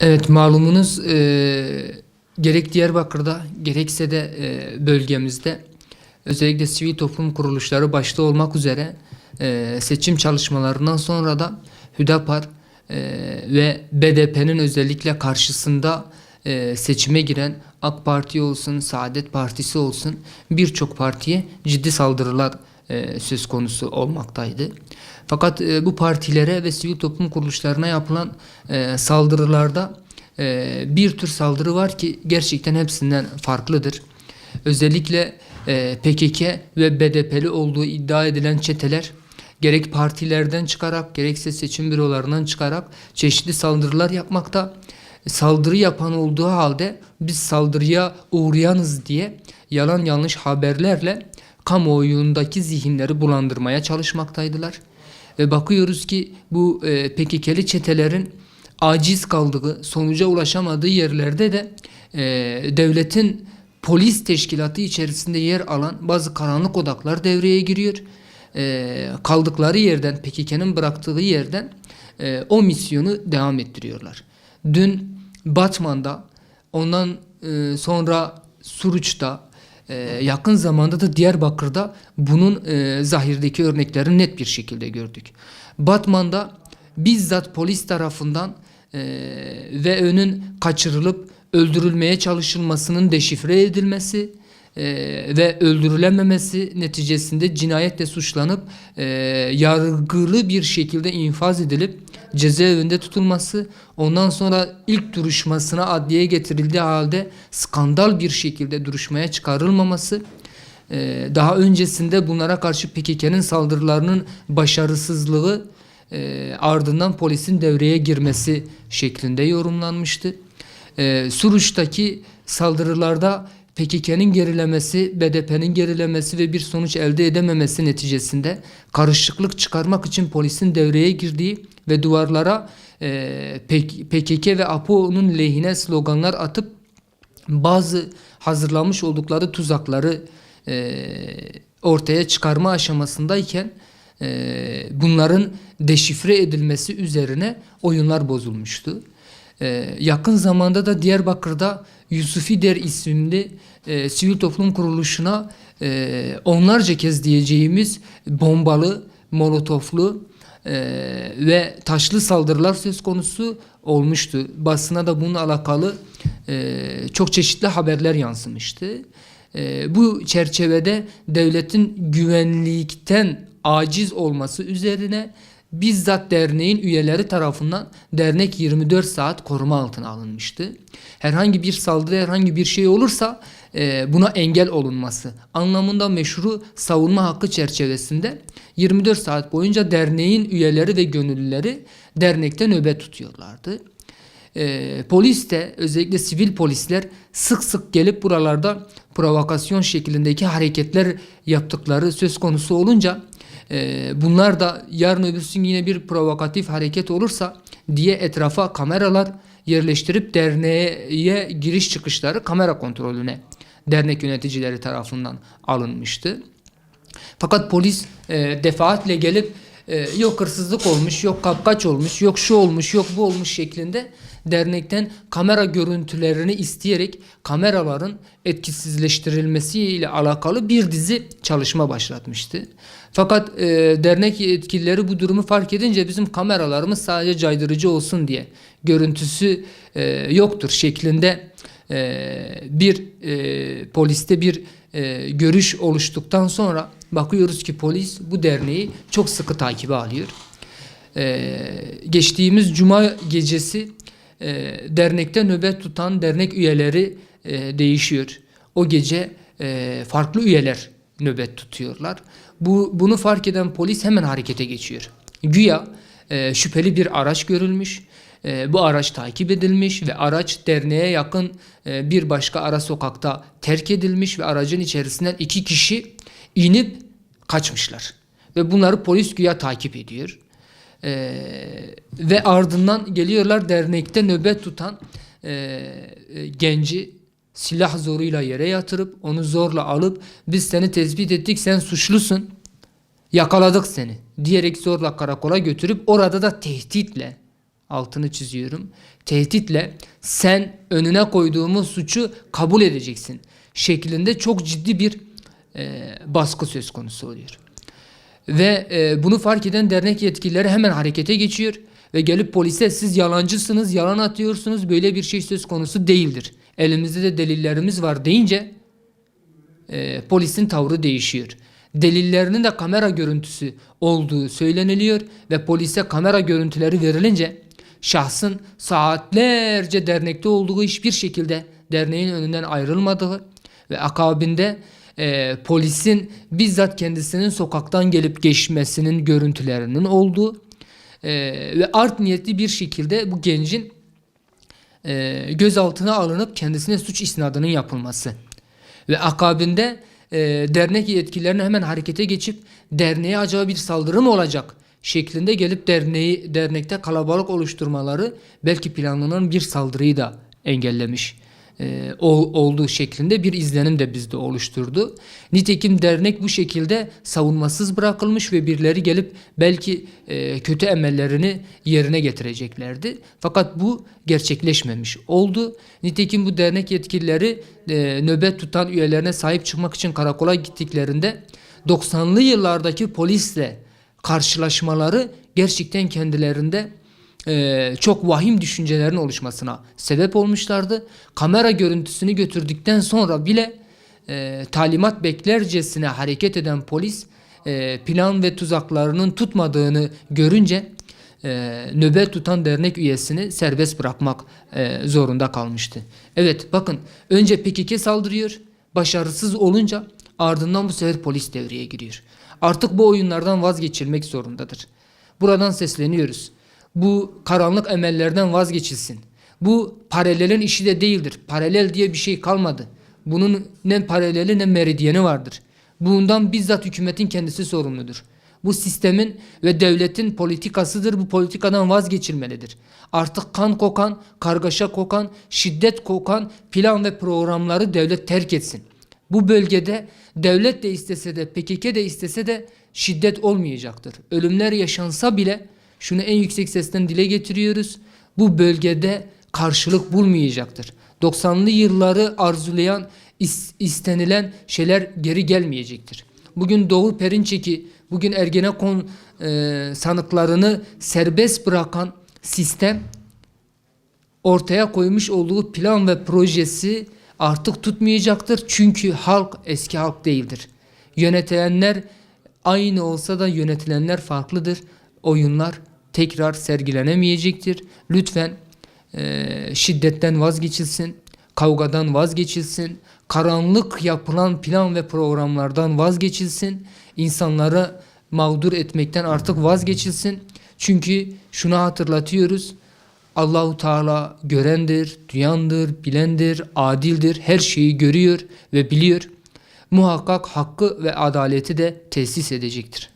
Evet malumunuz e, gerek Diyarbakır'da gerekse de e, bölgemizde özellikle sivil toplum kuruluşları başta olmak üzere e, seçim çalışmalarından sonra da Hüdapar e, ve BDP'nin özellikle karşısında e, seçime giren AK Parti olsun, Saadet Partisi olsun birçok partiye ciddi saldırılar e, söz konusu olmaktaydı. Fakat e, bu partilere ve sivil toplum kuruluşlarına yapılan e, saldırılarda e, bir tür saldırı var ki gerçekten hepsinden farklıdır. Özellikle PKK ve BDP'li olduğu iddia edilen çeteler gerek partilerden çıkarak gerekse seçim bürolarından çıkarak çeşitli saldırılar yapmakta. Saldırı yapan olduğu halde biz saldırıya uğrayanız diye yalan yanlış haberlerle kamuoyundaki zihinleri bulandırmaya çalışmaktaydılar. Ve bakıyoruz ki bu e, PKK'li çetelerin aciz kaldığı, sonuca ulaşamadığı yerlerde de e, devletin polis teşkilatı içerisinde yer alan bazı karanlık odaklar devreye giriyor. E, kaldıkları yerden, PKK'nın bıraktığı yerden e, o misyonu devam ettiriyorlar. Dün Batman'da, ondan e, sonra Suruç'ta, e, yakın zamanda da Diyarbakır'da bunun e, zahirdeki örneklerini net bir şekilde gördük. Batman'da bizzat polis tarafından e, ve önün kaçırılıp öldürülmeye çalışılmasının deşifre edilmesi e, ve öldürülememesi neticesinde cinayetle suçlanıp e, yargılı bir şekilde infaz edilip cezaevinde tutulması ondan sonra ilk duruşmasına adliyeye getirildiği halde skandal bir şekilde duruşmaya çıkarılmaması e, daha öncesinde bunlara karşı PKK'nın saldırılarının başarısızlığı e, ardından polisin devreye girmesi şeklinde yorumlanmıştı. E, Suruç'taki saldırılarda PKK'nın gerilemesi, BDP'nin gerilemesi ve bir sonuç elde edememesi neticesinde karışıklık çıkarmak için polisin devreye girdiği ve duvarlara e, PKK ve APO'nun lehine sloganlar atıp bazı hazırlamış oldukları tuzakları e, ortaya çıkarma aşamasındayken e, bunların deşifre edilmesi üzerine oyunlar bozulmuştu. E, yakın zamanda da Diyarbakır'da Yusufi Der isimli e, sivil toplum kuruluşuna e, onlarca kez diyeceğimiz bombalı, molotoflu e, ve taşlı saldırılar söz konusu olmuştu. Basına da bununla alakalı e, çok çeşitli haberler yansımıştı. E, bu çerçevede devletin güvenlikten aciz olması üzerine bizzat derneğin üyeleri tarafından dernek 24 saat koruma altına alınmıştı. Herhangi bir saldırı, herhangi bir şey olursa e, buna engel olunması anlamında meşru savunma hakkı çerçevesinde 24 saat boyunca derneğin üyeleri ve gönüllüleri dernekte nöbet tutuyorlardı. E, polis de özellikle sivil polisler sık sık gelip buralarda provokasyon şeklindeki hareketler yaptıkları söz konusu olunca e, bunlar da yarın öbürsü gün yine bir provokatif hareket olursa diye etrafa kameralar yerleştirip derneğe giriş çıkışları kamera kontrolüne dernek yöneticileri tarafından alınmıştı. Fakat polis e, defaatle gelip e, yok hırsızlık olmuş, yok kapkaç olmuş, yok şu olmuş, yok bu olmuş şeklinde dernekten kamera görüntülerini isteyerek kameraların etkisizleştirilmesiyle alakalı bir dizi çalışma başlatmıştı. Fakat e, dernek yetkilileri bu durumu fark edince bizim kameralarımız sadece caydırıcı olsun diye görüntüsü e, yoktur şeklinde e, bir e, poliste bir e, görüş oluştuktan sonra bakıyoruz ki polis bu derneği çok sıkı takibe alıyor. E, geçtiğimiz cuma gecesi e, dernekte nöbet tutan dernek üyeleri e, değişiyor. O gece e, farklı üyeler nöbet tutuyorlar. Bu bunu fark eden polis hemen harekete geçiyor. Güya e, şüpheli bir araç görülmüş. E, bu araç takip edilmiş ve araç derneğe yakın e, bir başka ara sokakta terk edilmiş ve aracın içerisinden iki kişi inip kaçmışlar. Ve bunları polis güya takip ediyor. E, ve ardından geliyorlar dernekte nöbet tutan e, e, genci silah zoruyla yere yatırıp onu zorla alıp biz seni tespit ettik sen suçlusun yakaladık seni diyerek zorla karakola götürüp orada da tehditle altını çiziyorum. Tehditle sen önüne koyduğumuz suçu kabul edeceksin şeklinde çok ciddi bir e, baskı söz konusu oluyor. Ve e, bunu fark eden dernek yetkilileri hemen harekete geçiyor ve gelip polise siz yalancısınız, yalan atıyorsunuz, böyle bir şey söz konusu değildir. Elimizde de delillerimiz var deyince e, polisin tavrı değişiyor. Delillerinin de kamera görüntüsü olduğu söyleniliyor ve polise kamera görüntüleri verilince şahsın saatlerce dernekte olduğu hiçbir şekilde derneğin önünden ayrılmadığı ve akabinde e, polisin bizzat kendisinin sokaktan gelip geçmesinin görüntülerinin olduğu e, ve art niyetli bir şekilde bu gencin e, gözaltına alınıp kendisine suç isnadının yapılması ve akabinde e, dernek yetkililerinin hemen harekete geçip derneğe acaba bir saldırı mı olacak şeklinde gelip derneği dernekte kalabalık oluşturmaları belki planlanan bir saldırıyı da engellemiş e, ol- olduğu şeklinde bir izlenim de bizde oluşturdu. Nitekim dernek bu şekilde savunmasız bırakılmış ve birileri gelip belki e, kötü emellerini yerine getireceklerdi. Fakat bu gerçekleşmemiş oldu. Nitekim bu dernek yetkilileri e, nöbet tutan üyelerine sahip çıkmak için karakola gittiklerinde 90'lı yıllardaki polisle karşılaşmaları gerçekten kendilerinde e, çok vahim düşüncelerin oluşmasına sebep olmuşlardı. Kamera görüntüsünü götürdükten sonra bile e, talimat beklercesine hareket eden polis e, plan ve tuzaklarının tutmadığını görünce e, nöbet tutan dernek üyesini serbest bırakmak e, zorunda kalmıştı. Evet bakın önce PKK saldırıyor başarısız olunca ardından bu sefer polis devreye giriyor. Artık bu oyunlardan vazgeçilmek zorundadır. Buradan sesleniyoruz. Bu karanlık emellerden vazgeçilsin. Bu paralelin işi de değildir. Paralel diye bir şey kalmadı. Bunun ne paraleli ne meridyeni vardır. Bundan bizzat hükümetin kendisi sorumludur. Bu sistemin ve devletin politikasıdır. Bu politikadan vazgeçilmelidir. Artık kan kokan, kargaşa kokan, şiddet kokan plan ve programları devlet terk etsin. Bu bölgede devlet de istese de PKK de istese de şiddet olmayacaktır. Ölümler yaşansa bile şunu en yüksek sesten dile getiriyoruz. Bu bölgede karşılık bulmayacaktır. 90'lı yılları arzulayan, is- istenilen şeyler geri gelmeyecektir. Bugün Doğu Perinçek'i, bugün Ergenekon e, sanıklarını serbest bırakan sistem ortaya koymuş olduğu plan ve projesi artık tutmayacaktır. Çünkü halk eski halk değildir. Yönetilenler aynı olsa da yönetilenler farklıdır. Oyunlar tekrar sergilenemeyecektir. Lütfen eee, şiddetten vazgeçilsin, kavgadan vazgeçilsin, karanlık yapılan plan ve programlardan vazgeçilsin, insanları mağdur etmekten artık vazgeçilsin. Çünkü şunu hatırlatıyoruz. Allahu Teala görendir, duyandır, bilendir, adildir, her şeyi görüyor ve biliyor. Muhakkak hakkı ve adaleti de tesis edecektir.